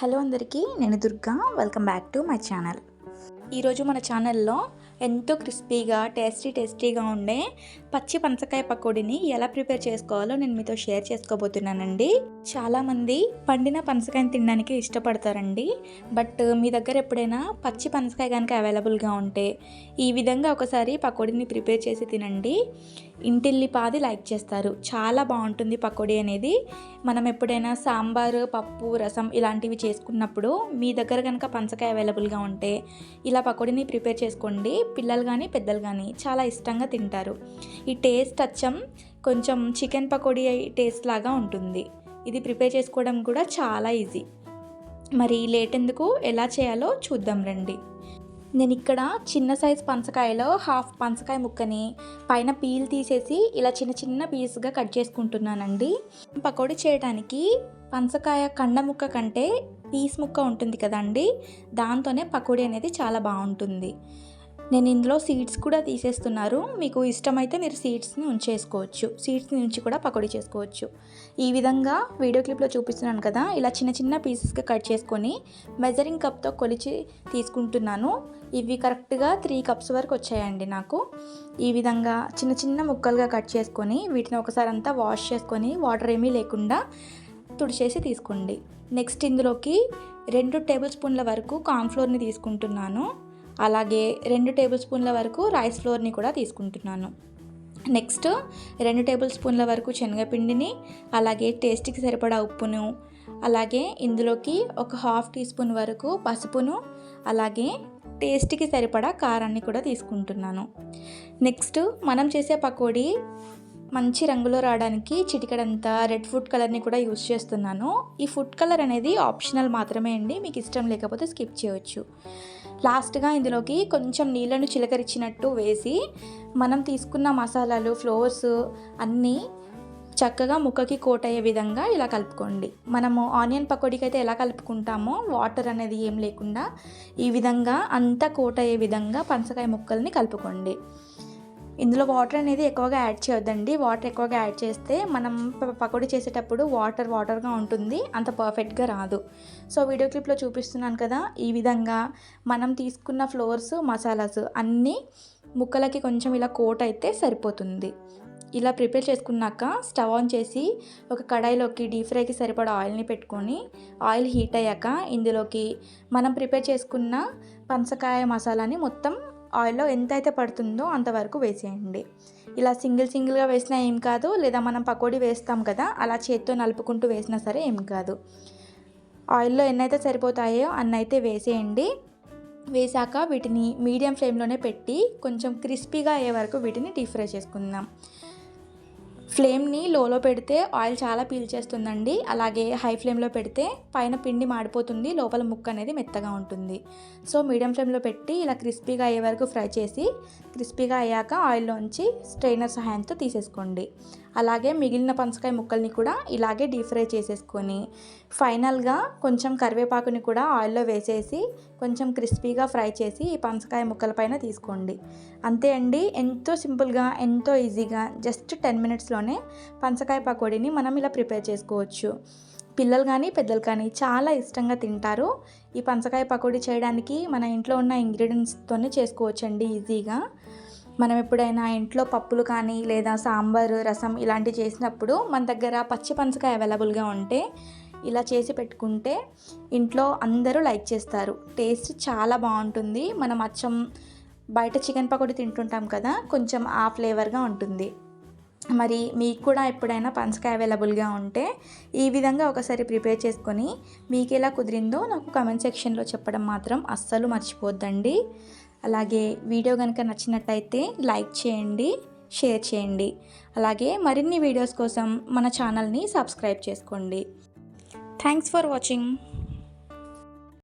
Hello అందరికీ నేను Durga. Welcome back to my channel ఈరోజు మన ఛానల్లో ఎంతో క్రిస్పీగా టేస్టీ టేస్టీగా ఉండే పచ్చి పనసకాయ పకోడీని ఎలా ప్రిపేర్ చేసుకోవాలో నేను మీతో షేర్ చేసుకోబోతున్నానండి. చాలామంది పండిన పనసకాయని తినడానికి ఇష్టపడతారండి. బట్ మీ దగ్గర ఎప్పుడైనా పచ్చి పనసకాయ కనుక అవైలబుల్గా ఉంటే ఈ విధంగా ఒకసారి పకోడీని ప్రిపేర్ చేసి తినండి. ఇంటిల్లి పాది లైక్ చేస్తారు. చాలా బాగుంటుంది పకోడీ అనేది. మనం ఎప్పుడైనా సాంబారు పప్పు రసం ఇలాంటివి చేసుకున్నప్పుడు మీ దగ్గర కనుక పంచకాయ అవైలబుల్గా ఉంటే ఇలా పకోడీని ప్రిపేర్ చేసుకోండి. పిల్లలు కానీ పెద్దలు కానీ చాలా ఇష్టంగా తింటారు. ఈ టేస్ట్ అచ్చం కొంచెం చికెన్ పకోడీ టేస్ట్ లాగా ఉంటుంది. ఇది ప్రిపేర్ చేసుకోవడం కూడా చాలా ఈజీ. మరి లేట్ ఎందుకు ఎలా చేయాలో చూద్దాం రండి. నేను ఇక్కడ చిన్న సైజ్ పంచకాయలో హాఫ్ పంచకాయ ముక్కని పైన పీల్ తీసేసి ఇలా చిన్న చిన్న పీస్గా కట్ చేసుకుంటున్నానండి. పకోడీ చేయడానికి పంచకాయ కండ ముక్క కంటే పీస్ ముక్క ఉంటుంది కదండి దాంతోనే పకోడీ అనేది చాలా బాగుంటుంది. నేను ఇందులో సీడ్స్ కూడా తీసేస్తున్నారు. మీకు ఇష్టమైతే మీరు సీడ్స్ని ఉంచేసుకోవచ్చు. సీడ్స్ని ఉంచి కూడా పకోడీ చేసుకోవచ్చు. ఈ విధంగా వీడియో క్లిప్లో చూపిస్తున్నాను కదా. ఇలా చిన్న చిన్న పీసెస్గా కట్ చేసుకొని మెజరింగ్ కప్తో కొలిచి తీసుకుంటున్నాను. ఇవి కరెక్ట్గా త్రీ కప్స్ వరకు వచ్చాయండి నాకు. ఈ విధంగా చిన్న చిన్న ముక్కలుగా కట్ చేసుకొని వీటిని ఒకసారి అంతా వాష్ చేసుకొని వాటర్ ఏమీ లేకుండా తుడిచేసి తీసుకోండి. నెక్స్ట్ ఇందులోకి రెండు టేబుల్ స్పూన్ల వరకు కాన్ఫ్లోర్ని తీసుకుంటున్నాను. అలాగే రెండు టేబుల్ స్పూన్ల వరకు రైస్ ఫ్లోర్ని కూడా తీసుకుంటున్నాను. నెక్స్ట్ రెండు టేబుల్ స్పూన్ల వరకు శనగపిండిని అలాగే టేస్ట్కి సరిపడా ఉప్పును అలాగే ఇందులోకి ఒక హాఫ్ టీ స్పూన్ వరకు పసుపును అలాగే టేస్ట్కి సరిపడా కారాన్ని కూడా తీసుకుంటున్నాను. నెక్స్ట్ మనం చేసే పకోడీ మంచి రంగులో రావడానికి చిటికడంతా రెడ్ ఫుడ్ కలర్ని కూడా యూస్ చేస్తున్నాను. ఈ ఫుడ్ కలర్ అనేది ఆప్షనల్ మాత్రమే అండి. మీకు ఇష్టం లేకపోతే స్కిప్ చేయవచ్చు లాస్ట్గా ఇందులోకి కొంచెం నీళ్ళను చిలకరించినట్టు వేసి మనం తీసుకున్న మసాలాలు ఫ్లోర్స్ అన్నీ చక్కగా ముక్కకి కోట్ అయ్యే విధంగా ఇలా కలుపుకోండి. మనము ఆనియన్ పకోడీకి అయితే ఎలా కలుపుకుంటామో వాటర్ అనేది ఏం లేకుండా ఈ విధంగా అంతా కోట్ అయ్యే విధంగా పనసకాయ ముక్కల్ని కలుపుకోండి. ఇందులో వాటర్ అనేది ఎక్కువగా యాడ్ చేయొద్దండి. వాటర్ ఎక్కువగా యాడ్ చేస్తే మనం పకోడీ చేసేటప్పుడు వాటర్ వాటర్గా ఉంటుంది. అంత పర్ఫెక్ట్గా రాదు. సో వీడియో క్లిప్లో చూపిస్తున్నాను కదా ఈ విధంగా మనం తీసుకున్న ఫ్లోర్స్ మసాలాస్ అన్నీ ముక్కలకి కొంచెం ఇలా కోట్ అయితే సరిపోతుంది. ఇలా ప్రిపేర్ చేసుకున్నాక స్టవ్ ఆన్ చేసి ఒక కడాయిలోకి డీప్ ఫ్రైకి సరిపడా ఆయిల్ని పెట్టుకొని ఆయిల్ హీట్ అయ్యాక ఇందులోకి మనం ప్రిపేర్ చేసుకున్న పంచకాయ మసాలాని మొత్తం ఆయిల్లో ఎంత అయితే పడుతుందో అంతవరకు వేసేయండి. ఇలా సింగిల్ సింగిల్గా వేసినా ఏం కాదు లేదా మనం పకోడీ వేస్తాం కదా అలా చేత్తో నలుపుకుంటూ వేసినా సరే ఏం కాదు. ఆయిల్లో ఎన్నైతే సరిపోతాయో అన్నైతే వేసేయండి. వేసాక వీటిని మీడియం ఫ్లేమ్లోనే పెట్టి కొంచెం క్రిస్పీగా అయ్యే వరకు వీటిని డీప్ ఫ్రై చేసుకుందాం. ఫ్లేమ్ని లోలో పెడితే ఆయిల్ చాలా పీల్చేస్తుందండి అలాగే హై ఫ్లేమ్లో పెడితే పైన పిండి మాడిపోతుంది లోపల ముక్క అనేది మెత్తగా ఉంటుంది. సో మీడియం ఫ్లేమ్లో పెట్టి ఇలా క్రిస్పీగా అయ్యే వరకు ఫ్రై చేసి క్రిస్పీగా అయ్యాక ఆయిల్లోంచి స్ట్రైనర్ సహాయంతో తీసేసుకోండి. అలాగే మిగిలిన పంచకాయ ముక్కల్ని కూడా ఇలాగే డీప్ ఫ్రై చేసేసుకొని ఫైనల్గా కొంచెం కరివేపాకుని కూడా ఆయిల్లో వేసేసి కొంచెం క్రిస్పీగా ఫ్రై చేసి ఈ పంచకాయ ముక్కల పైన తీసుకోండి. అంతే అండి. ఎంతో సింపుల్గా ఎంతో ఈజీగా జస్ట్ టెన్ మినిట్స్లో ఇంట్లోనే పంచకాయ పకోడీని మనం ఇలా ప్రిపేర్ చేసుకోవచ్చు. పిల్లలు కానీ పెద్దలు కానీ చాలా ఇష్టంగా తింటారు. ఈ పంచకాయ పకోడీ చేయడానికి మన ఇంట్లో ఉన్న ఇంగ్రీడియంట్స్తోనే చేసుకోవచ్చండి ఈజీగా. మనం ఎప్పుడైనా ఇంట్లో పప్పులు కానీ లేదా సాంబారు రసం ఇలాంటివి చేసినప్పుడు మన దగ్గర పచ్చి పంచకాయ అవైలబుల్గా ఉంటే ఇలా చేసి పెట్టుకుంటే ఇంట్లో అందరూ లైక్ చేస్తారు. టేస్ట్ చాలా బాగుంటుంది. మనం అచ్చం బయట చికెన్ పకోడీ తింటుంటాం కదా కొంచెం ఆ ఫ్లేవర్గా ఉంటుంది. మరి మీకు కూడా ఎప్పుడైనా పంచకాయ అవైలబుల్గా ఉంటే ఈ విధంగా ఒకసారి ప్రిపేర్ చేసుకొని మీకు ఎలా కుదిరిందో నాకు కమెంట్ సెక్షన్లో చెప్పడం మాత్రం అస్సలు మర్చిపోద్దండి. అలాగే వీడియో కనుక నచ్చినట్టయితే లైక్ చేయండి షేర్ చేయండి. అలాగే మరిన్ని వీడియోస్ కోసం మన ఛానల్ని సబ్స్క్రైబ్ చేసుకోండి. Thanks for watching